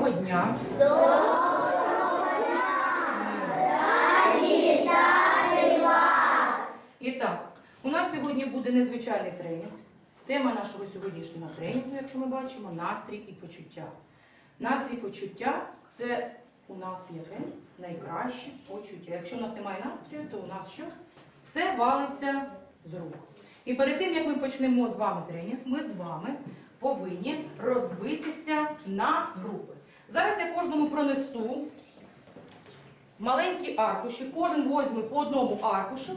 Доброго дня! І так, у нас сьогодні буде незвичайний тренінг. Тема нашого сьогоднішнього тренінгу, якщо ми бачимо, настрій і почуття. Настрій почуття це у нас яке найкраще почуття. Якщо у нас немає настрою, то у нас що? Все валиться з рук. І перед тим, як ми почнемо з вами тренінг, ми з вами повинні розбитися на групи. Зараз я кожному пронесу маленькі аркуші, кожен возьме по одному аркушу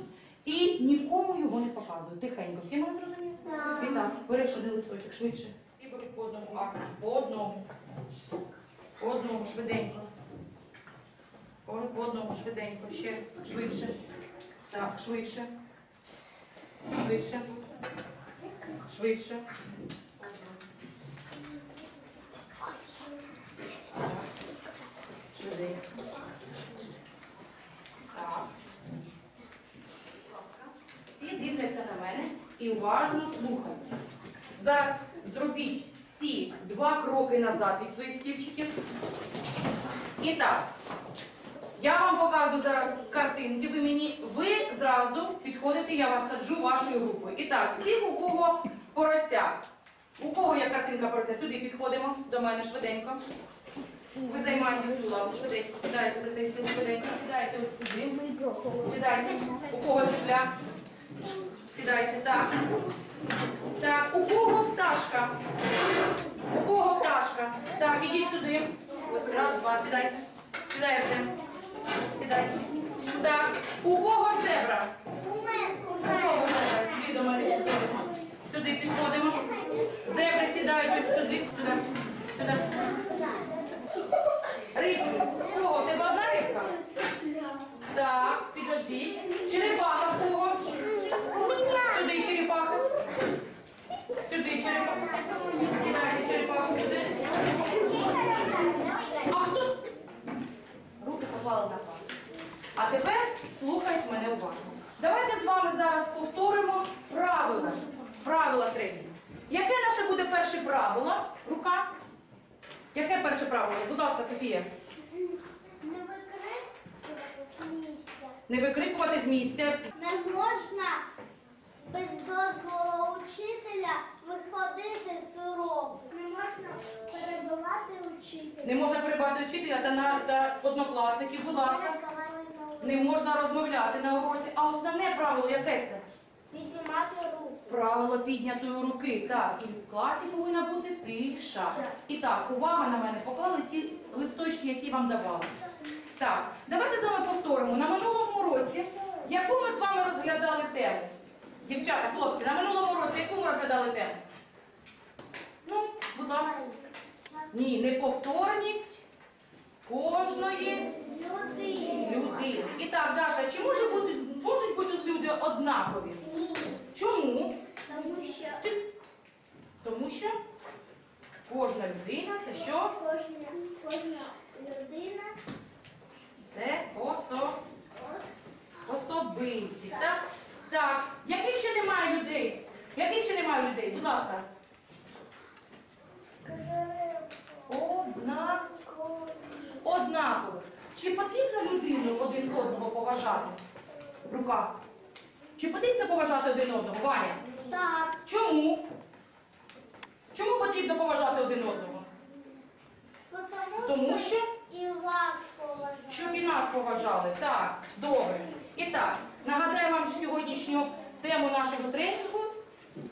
і нікому його не показує. Тихенько, всі мене зрозуміли? І так, береш один листочок швидше. Всі беруть по одному аркушу, по одному. По одному, швиденько. По одному, швиденько, ще швидше. Так, швидше. Швидше. Швидше. Швиденько. Так. Всі дивляться на мене і уважно слухають. Зараз зробіть всі два кроки назад від своїх стільчиків. І так. Я вам показую зараз картинки. Ви мені ви зразу підходите, я вас саджу вашою групою. І так, всі, у кого порося. У кого є картинка порося? Сюди підходимо до мене швиденько. Ви займаєте цю лаву швиденько. Сідаєте за цей стіл швиденько. Сідаєте ось сюди. Сідайте. У кого земля? Сідайте. Так. Так, у кого пташка? У кого пташка? Так, ідіть сюди. Ось раз, два, сідайте. Сідайте. Сідайте. Так, у кого зебра? У кого зебра? Сюди до мене підходимо. Сюди підходимо. Зебри сідають ось сюди. Сюди. Сюди. Рибки. Кого? У тебе одна рибка? Так, підождіть. Черепаха кого? Сюди черепаха. Сюди черепаха. Сідайте черепаху сюди. А хто? Руки поклали на пах. А тепер слухайте мене уважно. Давайте з вами зараз повторимо правила. Правила тренінгу. Яке наше буде перше правило? Перше правило? Будь ласка, Софія. Не викрикувати місця. Не викрикувати з місця. Не можна без дозволу учителя виходити з уроку. Не можна перебивати учителя. Не можна перебати вчителя та, на, та однокласників, будь ласка. Не можна розмовляти на уроці. А основне правило яке це? Піднімати руку. Правило піднятої руки. Так, і в класі повинна бути тиша. І так, увага на мене, поклали ті листочки, які вам давали. Так, давайте з вами повторимо. На минулому уроці, яку ми з вами розглядали тему? Дівчата, хлопці, на минулому уроці, яку ми розглядали тему? Ну, будь ласка. Ні, неповторність кожної людини. І так, Даша, чи може бути, можуть бути тут люди однакові? Чому? Тому що Тому що кожна людина це що? кожна, кожна людина Це осо, особистість. Так? Так. Яких ще немає людей? Яких ще немає людей? Будь ласка. Одна, однакових. Чи потрібно людину один одного поважати? Рука. Чи потрібно поважати один одного? Ваня? Так. Чому? Чому потрібно поважати один одного? Тому, Тому що і вас поважають. щоб і нас поважали. Так, добре. І так, нагадаю вам сьогоднішню тему нашого тренінгу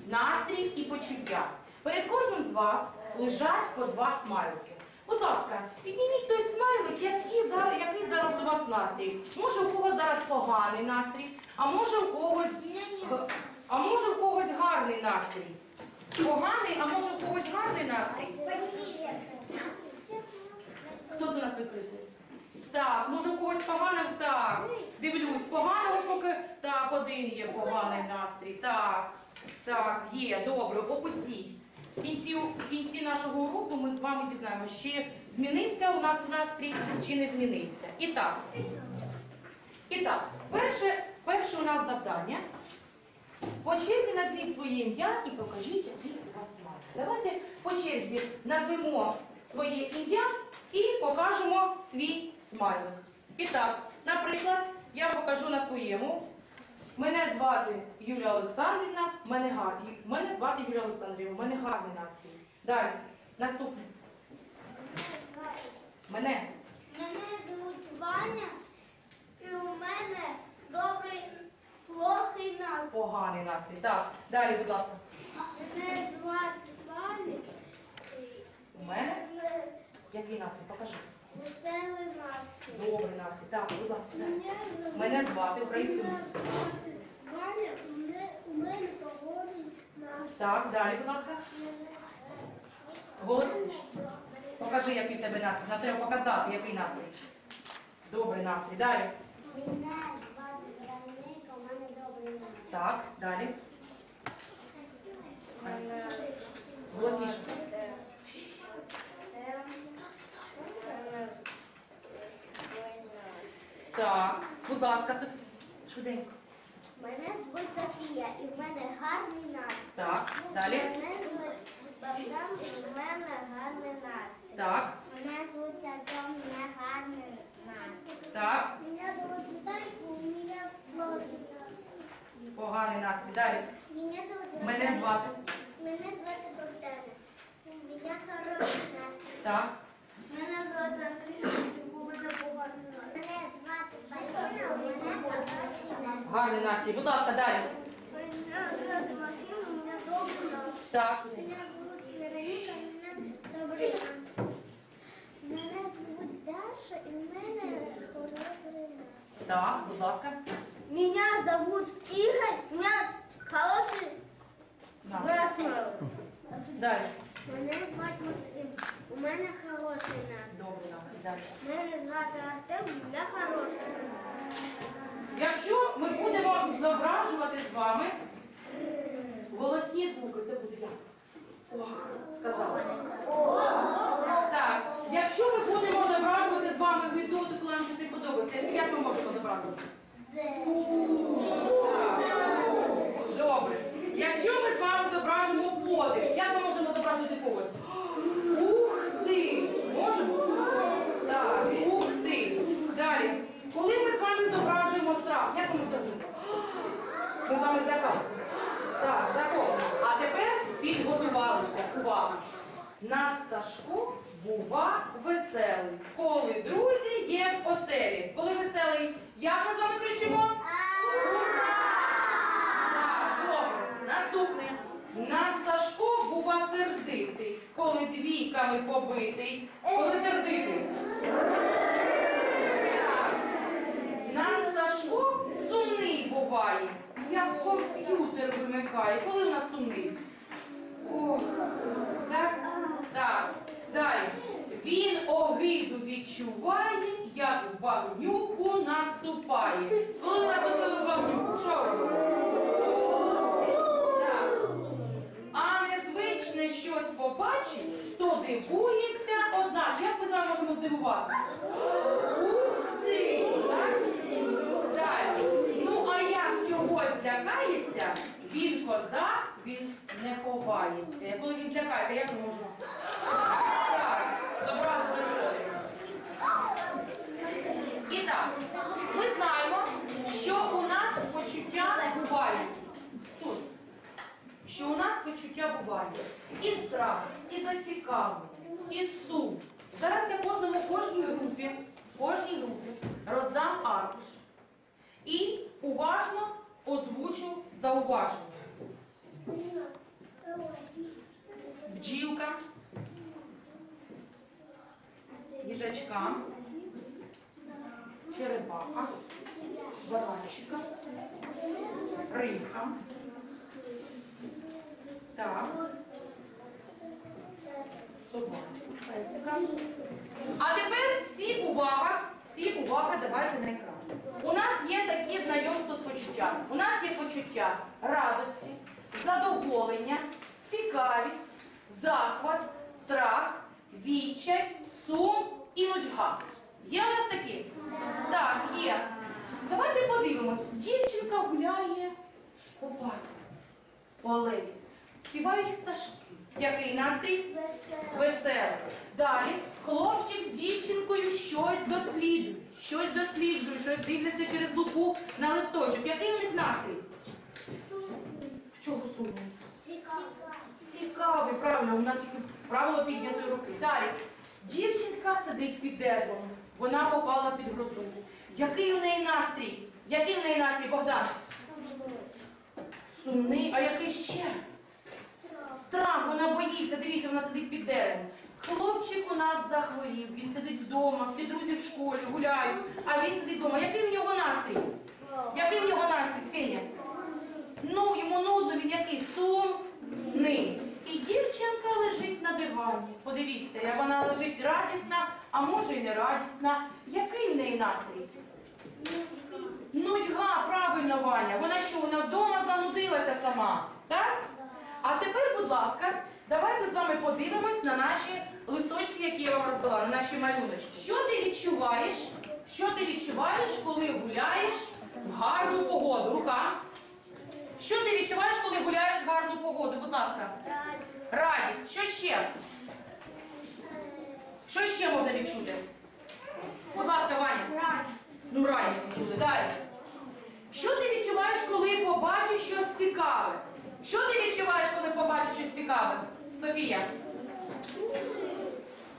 настрій і почуття. Перед кожним з вас лежать по два смайлики. Будь ласка, підніміть той смайлик, який зараз, який зараз у вас настрій. Може, у когось зараз поганий настрій, а може у когось а може у когось гарний настрій. Поганий, а може у когось гарний настрій. Хто це нас викрикує? Так, може у когось поганий? Так. Дивлюсь, поганого поки. Так, один є поганий настрій. Так, так, є, добре, опустіть. В кінці, в кінці нашого уроку ми з вами дізнаємося, чи змінився у нас настрій, чи не змінився. І так. І так, перше, перше у нас завдання. По черзі назвіть своє ім'я і покажіть, який у вас смак. Давайте по черзі назвемо своє ім'я і покажемо свій смайлик. І так, наприклад, я покажу на своєму. Мене звати Юлія Олександрівна, мене гарний. Мене звати Юлія Олександрівна, мене гарний настрій. Далі, наступне. Мене. Мене звуть Ваня, і у мене добрий плохий нас. Поганий настрій. Так, далі, будь ласка. Мене звати Славі. У мене який настрій? Покажи. Веселий настрій. Добрий настрій. Так, будь ласка. Мене звуть- Мене звати українською. Мене звати Ваня, у мене, погодний настрій. Так, далі, будь ласка. Голосніше. Покажи, який в тебе настрій. Нам треба показати, який настрій. Добрий настрій. Далі. Мене звати Вероніка, у мене добрий настрій. Так, далі. Голосніше. Так, будь ласка, Соф- швиденько. Мене звуть Софія і в мене гарний настрій. Так, далі. Мене звуть Богдан і в мене гарний настрій. Так, Мене звуть Артем, у мене гарний настрій. так. Меня зовут Виталик, у плохий настрій. Поганий настрій. Далі. Меня зовут Мене звати. Мене звати Богдана. У мене хороший настрій. Так. Мене звати Андрій, мене. Мене звати Поліна, у мене хороший настрій. Гарний. Будь ласка, далі. Мене звати Максим, у мене настрій. Так. Меня зовут Вероніка, у мене настрій. Мене звуть Даша, і мене хороший. Так, будь ласка. Меня зовут Игорь, у меня хороший Настрій. брат. Далі. Мене звати Максим, у мене хороший настрій. Далі. Мене звати Артем, мене хороший. Якщо ми будемо зображувати з вами голосні звуки, це буде як? Ох, сказала. Так, якщо ми будемо зображувати з вами видоти, коли нам щось не подобається, як ми можемо зобразити? Так. Добре. Якщо ми з вами зображимо подих, як ми можемо зобразити подих? Ти! Можемо? Так, ух ти. Далі. Коли ми з вами зображуємо страх, як ми зробимо? Ми з вами злякалися. Так, закон. А тепер підготувалися. Увага. Наш Сашко бува веселий. Коли друзі є в оселі. Коли веселий, як ми з вами кричимо? Так, добре. Наступне. Наш Сашко бува сердитий, коли двійками побитий. Коли сердитий. Наш Сашко сумний буває, як комп'ютер вимикає. Коли в нас сумний? Ох, так? Так. Далі. Він огиду відчуває, як в багнюку наступає. Коли наступили в багнюку, що робимо? Так. А незвичне щось побачить, то дивується одна. Як ми з вами можемо здивуватися? Ух ти! Так? Далі. Ну, а як чогось злякається, він коза, він не ховається. Коли він злякається, як можемо? Так, зобразили що? І так, ми знаємо, що у нас почуття буває. Що у нас почуття буває. І страх, і зацікавленість, і сум. Зараз я кожному кожній групі, кожній групі роздам аркуш і уважно озвучу зауваження. Бджілка, їжачка, черепаха, баранчика, рибка. Так. Песика. А тепер всі увага, всі увага, давайте на екран. У нас є такі знайомства з почуттями. У нас є почуття радості, задоволення, цікавість, захват, страх, відчай, сум і нудьга. Є у нас такі? Так, є. Давайте подивимось. Дівчинка гуляє по парку, по алеї. Співають пташки. Який настрій? Весело. Веселий. Далі хлопчик з дівчинкою щось досліджує, щось досліджує, щось дивляться через лупу на листочок. Який у них настрій? Чого сумний? Цікаво. Цікавий, правильно, вона тільки правило піднятої руки. Далі. Дівчинка сидить під деревом. Вона попала під грозу. Який у неї настрій? Який у неї настрій, Богдан? Сумний, а який ще? Страх, вона боїться. Дивіться, вона сидить під деревом. Хлопчик у нас захворів. Він сидить вдома, всі друзі в школі гуляють, а він сидить вдома. Який в нього настрій? Який в нього настрій, Ксенія? Ну, йому нудно, він який сумний. І дівчинка лежить на дивані. Подивіться, як вона лежить радісна, а може й не радісна. Який в неї настрій? Нудьга, правильно, Ваня. Вона що, вона вдома занудилася сама, так? А тепер, будь ласка, давайте з вами подивимось на наші листочки, які я вам роздала, на наші малюночки. Що ти відчуваєш? Що ти відчуваєш, коли гуляєш в гарну погоду? Рука. Що ти відчуваєш, коли гуляєш в гарну погоду? Будь ласка. Радість. Що ще? Що ще можна відчути? Будь ласка, Ваня. Ну, радість відчути. Далі. Що ти відчуваєш, коли побачиш щось цікаве? Що ти відчуваєш, коли побачиш щось цікаве? Софія?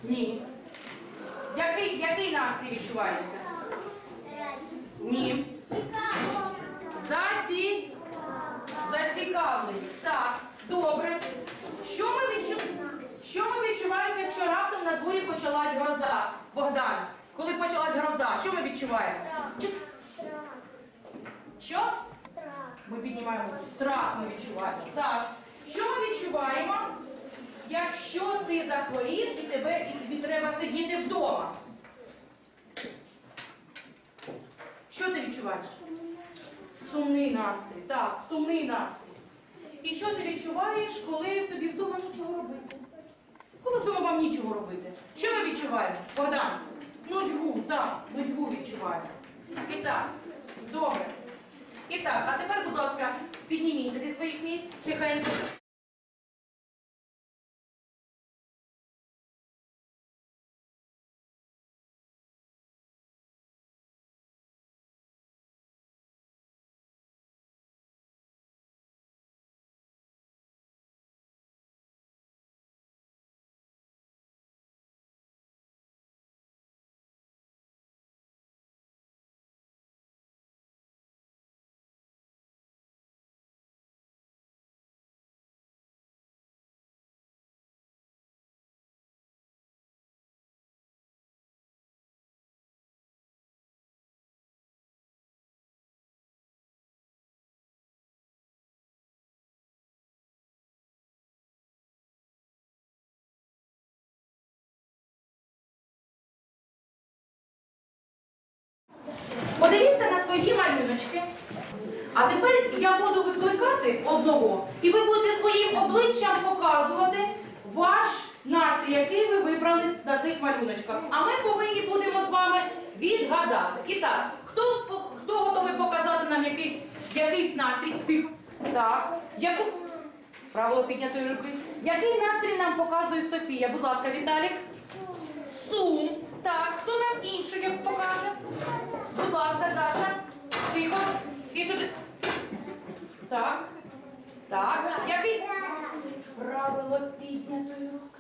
Ні. Який, який настрій відчувається? Ні. Заці... Зацікавленість. Так, добре. Що ми, відчу... що ми відчуваємо, якщо раптом на дворі почалась гроза? Богдан, коли почалась гроза, що ми відчуваємо? Що? Ми піднімаємо страх, ми відчуваємо. Так. Що ми відчуваємо, якщо ти захворів і тебе і тобі треба сидіти вдома? Що ти відчуваєш? Сумний настрій. Так, сумний настрій. І що ти відчуваєш, коли тобі вдома нічого робити? Коли вдома вам нічого робити? Що ми відчуваємо? Богдан? Нудьгу, так, нудьгу відчуваємо. І так, добре. І так, а тепер, будь ласка, підніміться зі своїх місць тихенько. Подивіться на свої малюночки. А тепер я буду викликати одного, і ви будете своїм обличчям показувати ваш настрій, який ви вибрали на цих малюночках. А ми повинні будемо з вами відгадати. І так, хто, хто готовий показати нам якийсь, якийсь настрій? Ти. Так. Яку... Правило піднятої руки. Який настрій нам показує Софія? Будь ласка, Віталік. Сум. Так, хто нам іншу як покаже? Будь ласка, Даша. Тихо. Всі сюди. Так. Так. Який? Правило піднятої руки.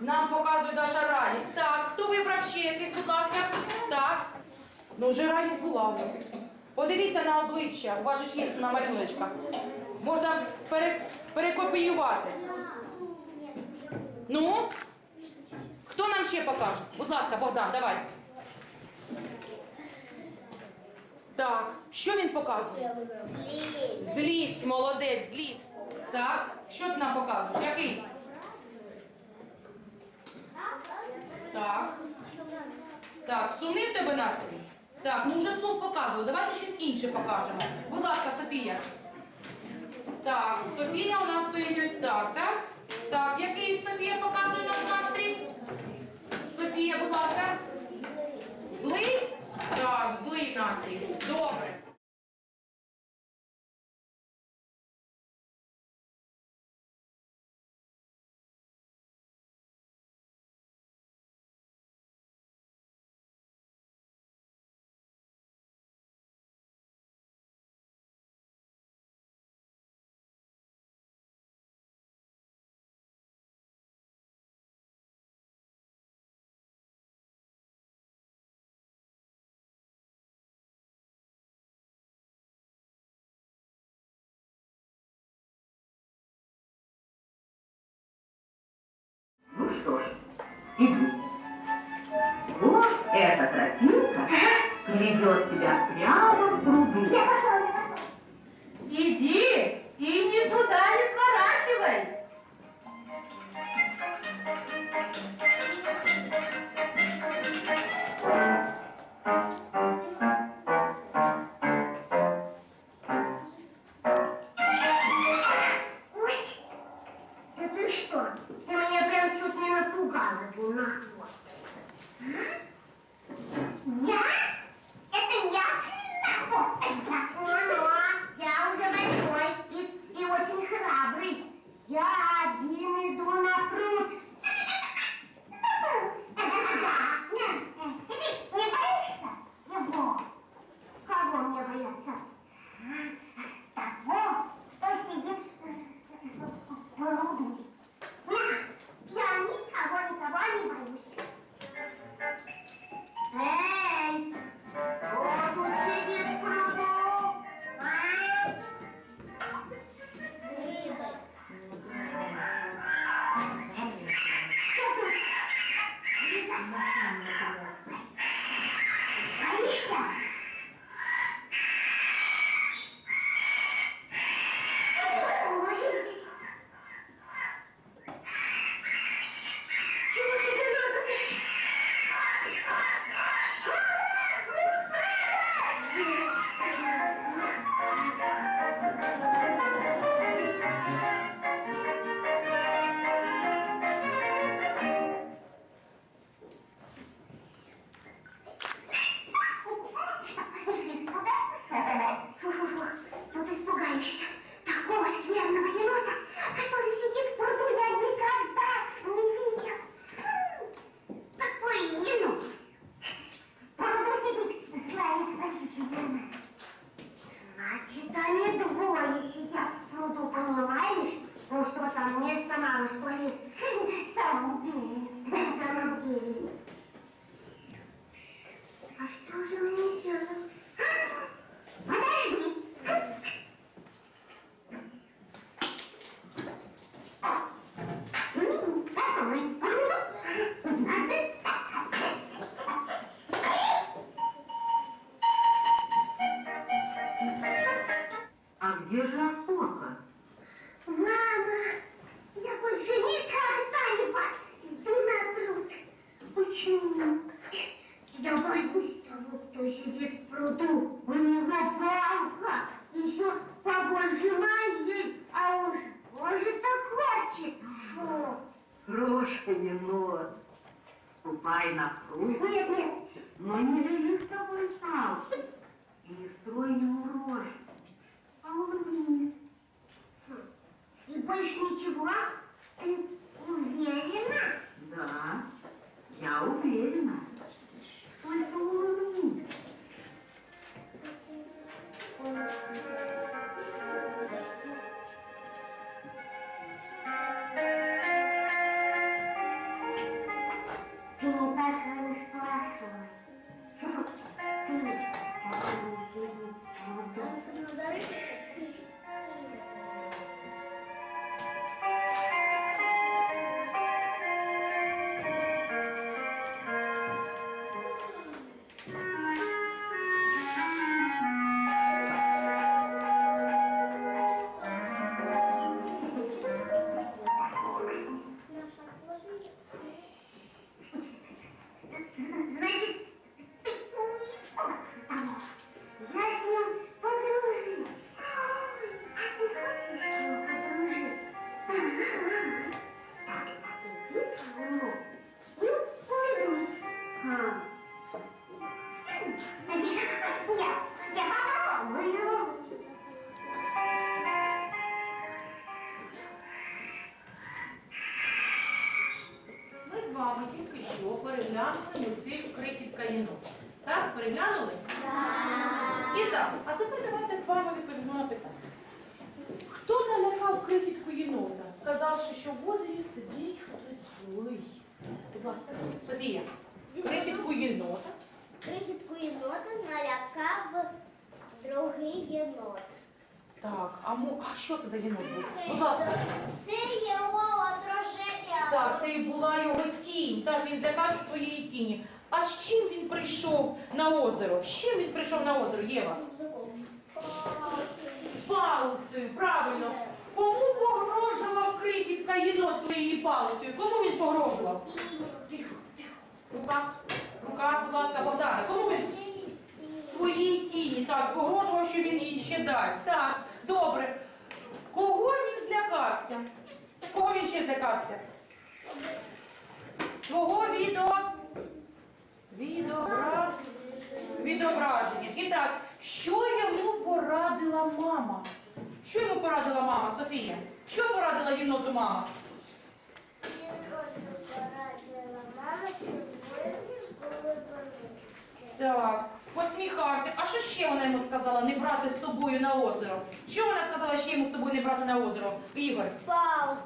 Нам показує Даша радість. Так, хто вибрав ще якийсь, будь ласка? Так. Ну, вже радість була у нас. Подивіться на обличчя. У вас же ж є на малюночках. Можна пере, перекопіювати. Ну? Хто нам ще покаже? Будь ласка, Богдан, давай. Так, що він показує? Злість, Злість, молодець, злість. Так, що ти нам показуєш? Який? Так. Так, сумний в тебе настрій? Так, ну вже сум показував. Давайте щось інше покажемо. Будь ласка, Софія. Так, Софія у нас стоїть ось так, так? Так, який Софія показує нам настрій? Будь ласка. Злий? Так, злий настрій. Добре. что ж, иди. Вот эта тропинка ведет тебя прямо в пруду. Я пошла, я пошла. Иди и никуда не сворачивай. Yeah. Thank you. movie. Так, це і була його тінь. Так, він злякався своєї тіні. А з чим він прийшов на озеро? З чим він прийшов на озеро, Єва? З палицею, правильно. Кому погрожував крихітка єнот своєю палицею? Кому він погрожував? Тихо, тихо. Рука, рука, будь ласка, Богдана. Кому він? Своїй тіні. Так, погрожував, що він їй ще дасть. Так, добре. Кого він злякався? Кого він ще злякався? Свого відео. Відобра... Відображення. І так, що йому порадила мама? Що йому порадила мама, Софія? Що порадила єноту мама? Так, посміхався. А що ще вона йому сказала не брати з собою на озеро? Що вона сказала ще йому з собою не брати на озеро? Ігор?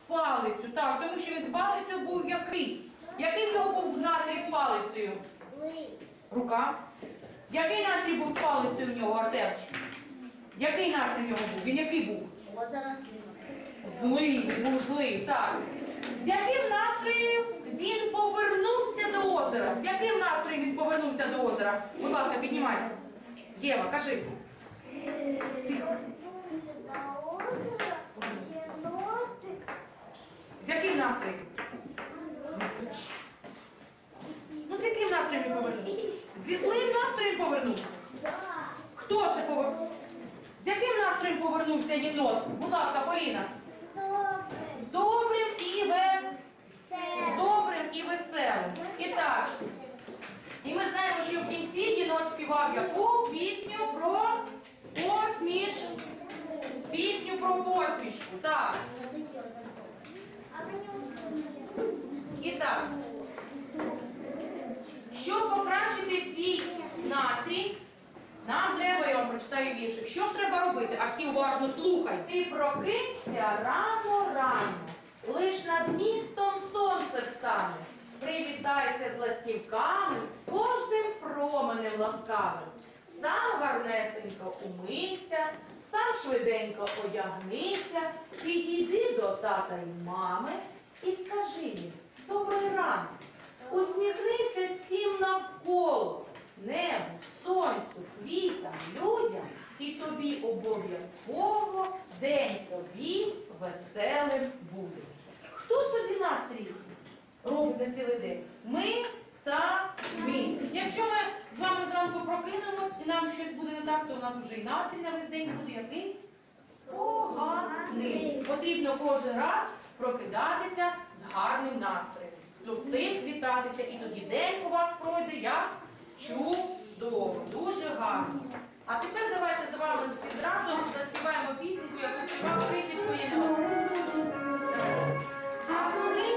Палицю, так, тому що він з палицею був який? Який в нього був настрій з палицею? Рука. Який настрій був з палицею в нього, Артемчик? Який настрій в нього був? Він який був? Злий, він був злий, так. З яким настроєм він повернувся до озера? З яким настроєм він повернувся до озера? Будь ласка, піднімайся. Єва, кажи. Тихо. З яким настроєм? Не стучи. Ну, з яким настроєм він повернувся? Зі злим настроєм повернувся? Хто це повернувся? З яким настроєм повернувся єнот? Будь ласка, Поліна. З добрим і ве... з добрим і веселим. І так. І ми знаємо, що в кінці єнот співав яку пісню про посміш. Пісню про посмішку. Так. І так. Щоб покращити свій настрій, нам треба, я вам прочитаю віршик. Що ж треба робити? А всі уважно слухай. Ти прокинься рано рано, лиш над містом сонце встане. Привітайся з ластівками, з кожним променем ласкавим. Сам гарнесенько умийся, сам швиденько одягнися, підійди до тата й мами і скажи їм добрий ранок. Усміхнися всім навколо, небу, сонцю, квітам, людям, і тобі обов'язково день тобі веселим буде. Хто собі настрій робить на цілий день? Ми самі. Якщо ми з вами зранку прокинемось і нам щось буде не так, то у нас вже і настрій на весь день буде який? Поганий. Потрібно кожен раз прокидатися з гарним настроєм. До всіх вітатися, і тоді день у вас пройде як чудово, дуже гарно. А тепер давайте з вами всі зразу заспіваємо пісеньку, яку співав прийде Поєнок. А коли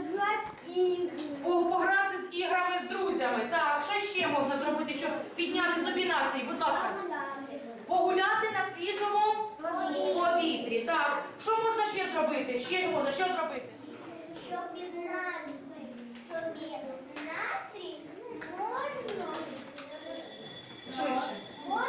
Ігор? По- Пограти з іграми з друзями. Так, що ще можна зробити, щоб підняти собі настрій? Будь ласка. Погуляти на свіжому повітрі. Так, що можна ще зробити? Ще ж можна що зробити? Щоб підняти собі настрій, можна Швидше. можна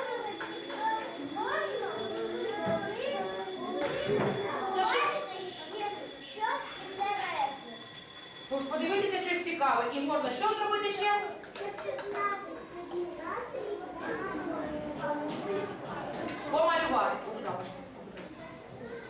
Подивитися щось цікаве. І можна що зробити ще? Помалювати.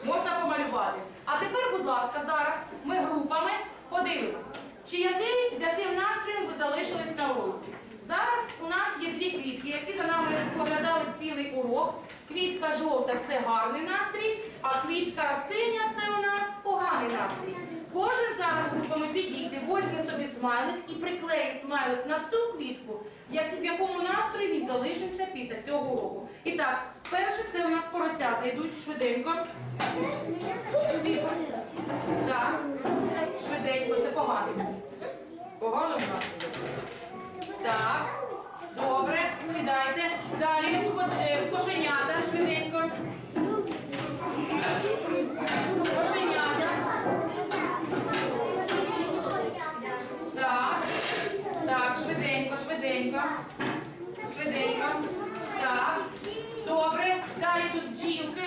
Можна помалювати. А тепер, будь ласка, зараз ми групами подивимося, чи який, з яким настроєм ви залишились на уроці. Зараз у нас є дві квітки, які за нами споглядали цілий урок. Квітка жовта це гарний настрій, а квітка синя це у нас поганий настрій. Кожен зараз групами підійде, возьме собі смайлик і приклеїть смайлик на ту квітку, в якому настрої він залишився після цього уроку. І так, перше це у нас поросята йдуть швиденько. Так, швиденько, це погано. Погано в нас. Так, добре, сідайте. Далі е, кошенята швиденько. Кошенята. Так, так, швиденько, швиденько. Так. Добре. Далі тут бджілки.